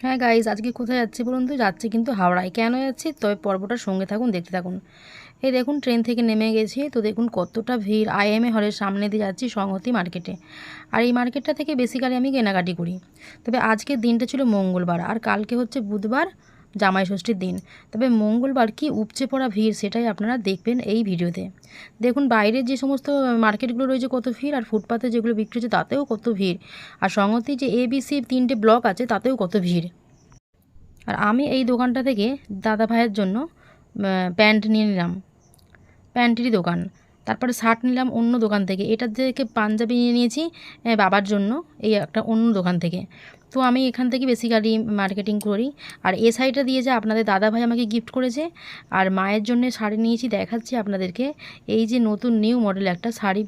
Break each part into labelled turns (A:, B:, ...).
A: হ্যাঁ গাইজ আজকে কোথায় যাচ্ছি বলুন তো? যাচ্ছি কিন্তু হাওড়ায়। কেন যাচ্ছি? তবে পর্বটার সঙ্গে থাকুন, দেখতে থাকুন। এই দেখুন ট্রেন থেকে নেমে গেছি। তো দেখুন, কতটা ভিড়। আইএমএ হলের সামনে দিয়ে যাচ্ছি সংহতি মার্কেটে আর এই মার্কেটটা থেকে বেসিক্যালি আমি কেনাকাটি করি। তবে আজকের দিনটা ছিল মঙ্গলবার। আর কালকে হচ্ছে বুধবার। জামাই ষষ্ঠীর দিন। তবে মঙ্গলবার কি উপচে পড়া ভিড় সেটাই আপনারা দেখবেন এই ভিডিওতে। দেখুন, বাইরের যে সমস্ত মার্কেটগুলো রয়েছে কত ভিড়, আর ফুটপাতে যেগুলো বিক্রি হচ্ছে তাতেও কত ভিড়। আর সংগতি যে এবিসি তিনটে ব্লক আছে তাতেও কত ভিড়। আর আমি এই দোকানটা থেকে দাদা ভাইয়ের জন্য প্যান্ট নিয়ে নিলাম। প্যান্টেরই দোকান। তারপরে শার্ট নিলাম অন্য দোকান থেকে। এটার থেকে পাঞ্জাবি নিয়ে নিয়েছি বাবার জন্য, এই একটা অন্য দোকান থেকে। তো আমি এখান থেকে বেসিক্যালি মার্কেটিং করি। আর এ সাইডটা দিয়েছে আপনাদের দাদা ভাই আমাকে গিফট করেছে, আর মায়ের জন্য শাড়ি নিয়েছি, দেখাচ্ছি আপনাদেরকে। এই যে নতুন নিউ মডেল একটা শাড়ি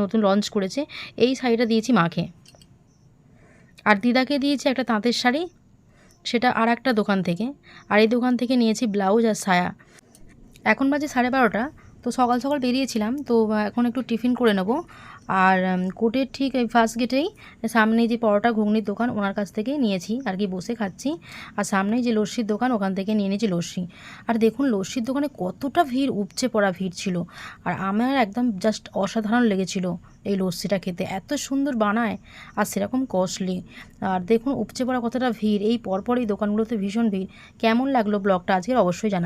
A: নতুন লঞ্চ করেছে, এই শাড়িটা দিয়েছি মাকে। আর দিদাকে দিয়েছি একটা তাঁতের শাড়ি, সেটা আর একটা দোকান থেকে। আর এই দোকান থেকে নিয়েছি ব্লাউজ আর সায়া এখন বাজে সাড়ে বারোটা। তো সকাল সকাল বেরিয়েছিলাম, তো এখন একটু টিফিন করে নেব। আর কোর্টের ঠিক এই ফার্স্ট গেটেই সামনে যে পরোটা ঘুগনির দোকান ওনার কাছ থেকেই নিয়েছি, আর কি বসে খাচ্ছি। আর সামনেই যে লস্যির দোকান ওখান থেকে নিয়ে নিয়েছি লস্যি। আর দেখুন লস্যির দোকানে কতটা ভিড়, উপচে পড়া ভিড় ছিল। আর আমার একদম জাস্ট অসাধারণ লেগেছিল এই লস্যিটা খেতে, এত সুন্দর বানায় আর সেরকম কস্টলি আর দেখুন উপচে পড়া কতটা ভিড়, এই পরপর এই দোকানগুলোতে ভীষণ ভিড়। কেমন লাগল ব্লগটা আজকের অবশ্যই জানা